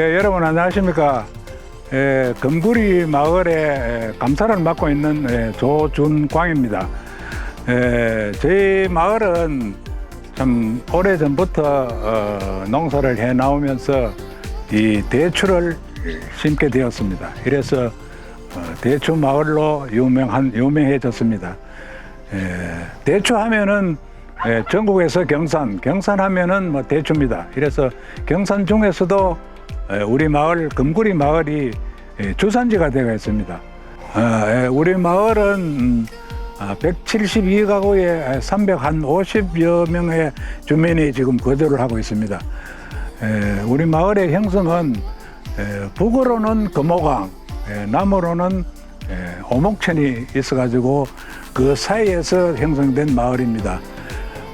예, 여러분 안녕하십니까? 예, 금구리 마을에 예, 감사를 맡고 있는 예, 조준광입니다. 예, 저희 마을은 참 오래 전부터 어, 농사를 해 나오면서 이 대추를 심게 되었습니다. 이래서 어, 대추 마을로 유명한 유명해졌습니다. 예, 대추 하면은 예, 전국에서 경산, 경산 하면은 뭐 대추입니다. 이래서 경산 중에서도 예, 우리 마을 금구리 마을이 예, 주산지가 되어 있습니다. 아, 예, 우리 마을은 음, 172가구에 350여 명의 주민이 지금 거주를 하고 있습니다. 예, 우리 마을의 형성은 예, 북으로는 금호강, 예, 남으로는 예, 오목천이 있어가지고 그 사이에서 형성된 마을입니다.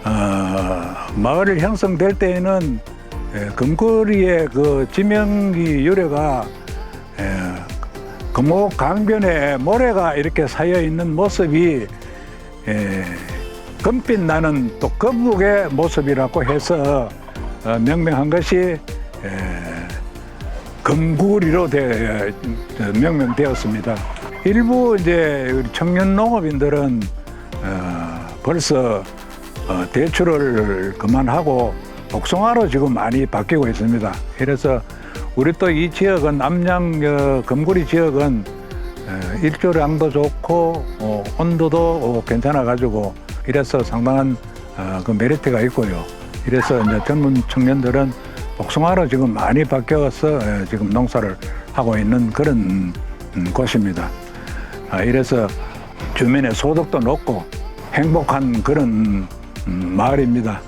어, 마을을 형성될 때에는 예, 금거리의 그 지명이 유래가 예, 금호 강변에 모래가 이렇게 쌓여 있는 모습이 예, 금빛 나는 또 거북의 모습이라고 해서 어, 명명한 것이 예, 금구리로 되, 어, 명명되었습니다. 일부 이제 우리 청년 농업인들은 어, 벌써 어, 대출을 그만하고 복숭아로 지금 많이 바뀌고 있습니다. 그래서 우리 또 이 지역은 남양 어, 금구리 지역은 어, 일조량도 좋고 어, 온도도 어, 괜찮아 가지고 이래서 상당한 어, 그 메리트가 있고요. 이래서 이제 젊은 청년들은 복숭아로 지금 많이 바뀌어서 어, 지금 농사를 하고 있는 그런 음, 곳입니다. 아, 이래서 주민의 소득도 높고 행복한 그런 음, 마을입니다.